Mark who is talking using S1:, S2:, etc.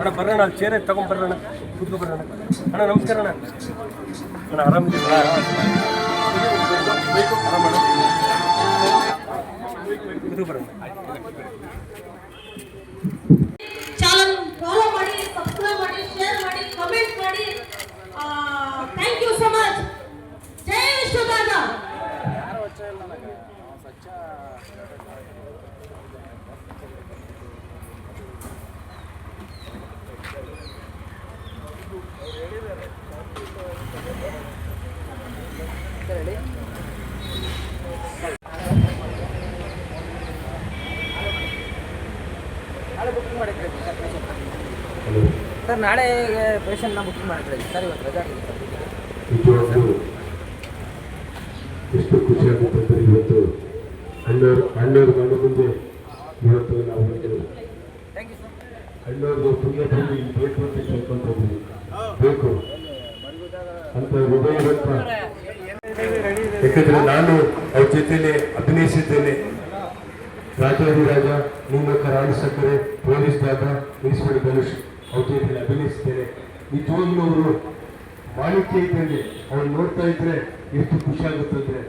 S1: ಅಣ್ಣ ಬರೋಣ ಅಲ್ಲಿ ಚೇರೆ ತಗೊಂಡ್ಬರೋಣ ಕೂತ್ಕೊ ಬರೋಣ ಅಣ್ಣ. ನಮಸ್ಕಾರ ಅಣ್ಣ. ಅಣ್ಣ ಆರಾಮಿದ್ದೀರಾ ಆರಾಮ ಕೂತ್ಕೊ ಬರೋಣ
S2: ಚಾನಲ್ ಫಾಲೋ ಮಾಡಿ ಸಬ್ಸ್ಕ್ರೈಬ್ ಮಾಡಿ ಶೇರ್ ಮಾಡಿ ಕಮೆಂಟ್ ಮಾಡಿ. ಥ್ಯಾಂಕ್ ಯು ಸೋ ಮಚ್ ಜೈ ವಿಶ್ವದಾನ
S3: ನಾಳೆ ಮಾಡಿದ್ರಿ ಸರ್ ನಾಳೆ ಸರ್. ನಾಳೆ ಪೇಷಂಟ್ನ ಬುಕಿಂಗ್ ಮಾಡಿದ್ರಿ ಸರ್ ಇವತ್ತು ರಜಾ
S4: ನಿಜವಾಗ್ಲೂ ಎಷ್ಟು ಖುಷಿಯಾಗುತ್ತಂದ್ರೆ ಇವತ್ತು? ಅಣ್ಣವ್ರು ಅಣ್ಣವ್ರ ಮನೆ ಮುಂದೆ ಇವತ್ತು ನಾವು ಅಣ್ಣವ್ರಿಗೆ ಪುಣ್ಯ ಭೂಮಿ ಬೇಕು ಅಂತ ಕೇಳ್ಕೊಂತ ಬೇಕು. ಅಂತ ಹೃದಯವಂತ ಯಾಕಂದ್ರೆ ನಾನು, ಅವ್ರ ಜೊತೆಲೆ ಅಭಿನಯಿಸಿದ್ದೇನೆ ರಾಜಾದಿರಾಜ ನೇಮಕ ರಾಣಿ ಸಕ್ಕರೆ ಪೊಲೀಸ್ ದಾದ ಮುನ್ಸಿಪಲ್ ಧನುಷ್ ಅವ್ರ ಜೊತೆಲೆ ಅಭಿನಯಿಸಿದ್ದೇನೆ ನಿಜವಾಗ್ಲೂ ಅವರು ಮಾಣಿಕ್ಯ ಇದ್ದಂಗೆ, ಅವ್ರು ನೋಡ್ತಾ ಇದ್ರೆ ಎಷ್ಟು ಖುಷಿ ಆಗುತ್ತಂದ್ರೆ